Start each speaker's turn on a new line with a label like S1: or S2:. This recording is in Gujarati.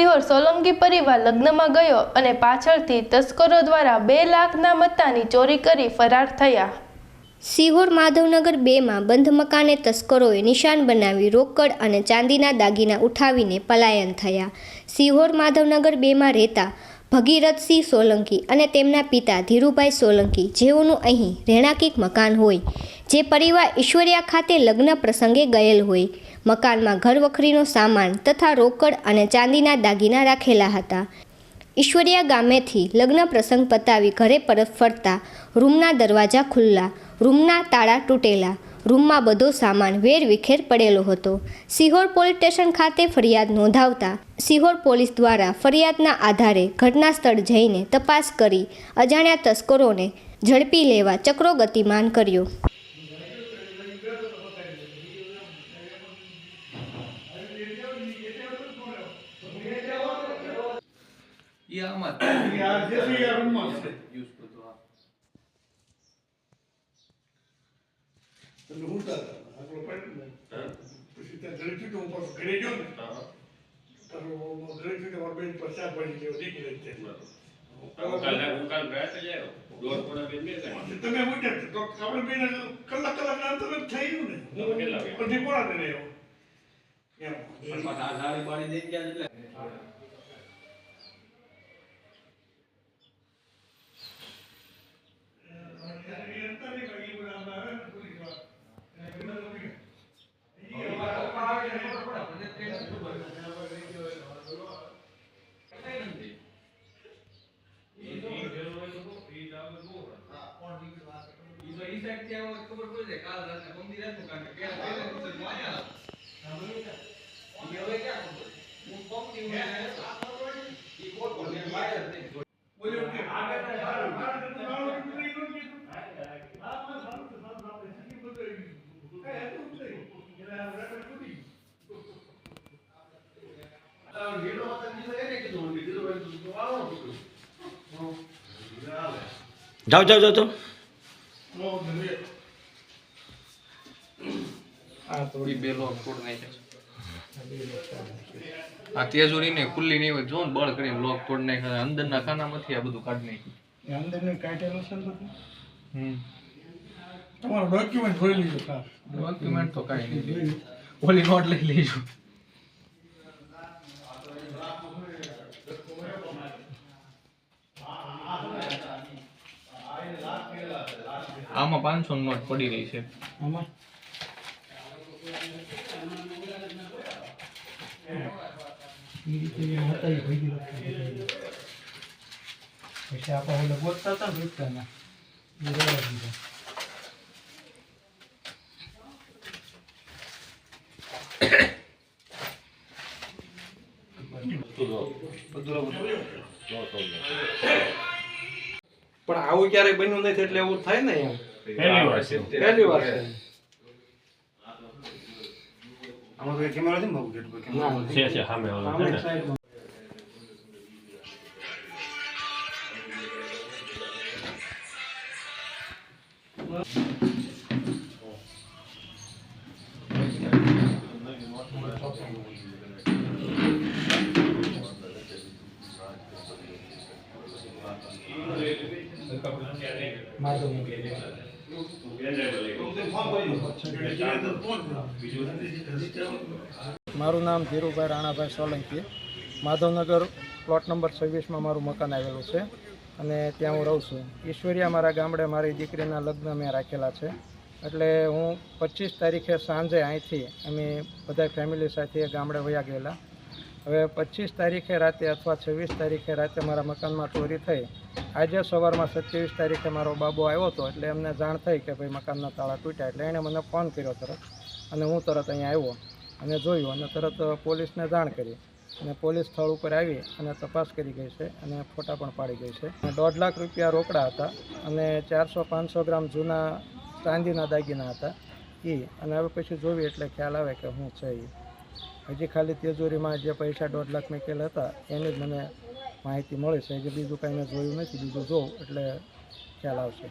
S1: સિહોર સોલંકી પરિવાર લગ્નમાં ગયો અને પાછળથી તસ્કરો દ્વારા બે લાખના મત્તાની ચોરી કરી ફરાર થયા.
S2: સિહોર માધવનગર બેમાં બંધ મકાને તસ્કરોએ નિશાન બનાવી રોકડ અને ચાંદીના દાગીના ઉઠાવીને પલાયન થયા. સિહોર માધવનગર બેમાં રહેતા ભગીરથસિંહ સોલંકી અને તેમના પિતા ધીરુભાઈ સોલંકી જેઓનું અહીં રહેણાંકીક મકાન હોય, જે પરિવાર ઈશ્વરિયા ખાતે લગ્ન પ્રસંગે ગયેલ હોય, મકાનમાં ઘરવખરીનો સામાન તથા રોકડ અને ચાંદીના દાગીના રાખેલા હતા. ઈશ્વરિયા ગામેથી લગ્ન પ્રસંગ પતાવી ઘરે પરત ફરતા રૂમના દરવાજા ખુલ્લા, રૂમના તાળા તૂટેલા રૂમમાં બધો સામાન વેર વિખેર પડેલો હતો. સિહોર પોલીસ સ્ટેશન ખાતે ફરિયાદ નોંધાવતા સિહોર પોલીસ દ્વારા ફરિયાદના આધારે ઘટના સ્થળ જઈને તપાસ કરી અજાણ્યા તસ્કરોને ઝડપી લેવા ચક્રો ગતિમાન કર્યો.
S3: યાર આમાં
S4: યાર જે છે એ આ રૂમમાં છે.
S3: Use બધું આ.
S4: એટલે હું તાર આપણો પાડી દઉં. પછી ત્યાં તો હું પાછો ઘરે ગયો ને તારો ઘરેથી તમારો બેન પસાર પડી ગયો જ છે. તમે આપણે બેન કલાક કલાકના અંતરે જ થઈ ગયું ને ગયા પોણા ને રહ્યો એમ બોલ્યો કે આગળ આગળ આગળ તમારો દીકરી નો કીધું હા હા સારું છે સારું આપણે શીખી બધું આવી ગયું કઈ હતું જ નહીં એટલે આ રેકોર્ડ તૂટી ગયું.
S5: જાઓ જાઓ જાઓ તો
S4: નો ધરે
S3: ઈ બે લોક જાઓ જાઓ છે. આ તેજોરી ને ખુલ્લી નહીં હોય જો ને બળ કરીને લોક તોડ નાખ્યા અંદરના ખાનામાંથી આ બધું કાઢી નાખ્યું.
S4: અંદરનું કાઢેલું છે
S3: હમ.
S4: તમારું ડોક્યુમેન્ટ જોઈ લીધું
S3: ડોક્યુમેન્ટ તો કાંઈ નહીં. ઓલી નોટ લઈ લઈશું આમાં પાંચસો નોટ પડી રહી છે.
S4: આમાં. પછી આપણે ઓલે ગોતતા હતા ને રૂપિયાના એ રહેવા દીધા.
S6: પણ આવું ક્યારેય બન્યું નથી એટલે એવું થાય ને એમ.
S7: પહેલી વાર છે
S6: પહેલી વાર છે. સાઈડમાં.
S8: મારું નામ ધીરુભાઈ રાણાભાઈ સોલંકી માધવનગર પ્લોટ નંબર છવ્વીસમાં મારું મકાન આવેલું છે અને ત્યાં હું રહું છું. ઈશ્વરિયા મારા ગામડે મારી દીકરીના લગ્ન મેં રાખેલા છે. એટલે હું પચીસ તારીખે સાંજે અહીંથી અમે બધા ફેમિલી સાથે ગામડે વયા ગયેલા. હવે પચીસ તારીખે રાતે અથવા છવ્વીસ તારીખે રાતે મારા મકાનમાં ચોરી થઈ. આજે સવારમાં સત્યાવીસ તારીખે મારો બાબો આવ્યો હતો એટલે એમને જાણ થઈ કે ભાઈ મકાનના તાળા તૂટ્યા એટલે એણે મને ફોન કર્યો તરત અને હું તરત અહીંયા આવ્યો અને જોયું અને તરત પોલીસને જાણ કરી. અને પોલીસ સ્થળ ઉપર આવી અને તપાસ કરી ગઈ છે અને ફોટા પણ પાડી ગઈ છે. અને દોઢ લાખ રૂપિયા રોકડા હતા અને ચારસો પાંચસો ગ્રામ જૂના ચાંદીના દાગીના હતા એ અને હવે પછી જોવી એટલે ખ્યાલ આવે કે હું છે એ હજી ખાલી તેજોરીમાં જે પૈસા દોઢ લાખ મેકેલ હતા, એની જ મને માહિતી મળી છે. હજી બીજું કાંઈ મેં જોયું નથી, બીજું જોઉં, એટલે ખ્યાલ આવશે.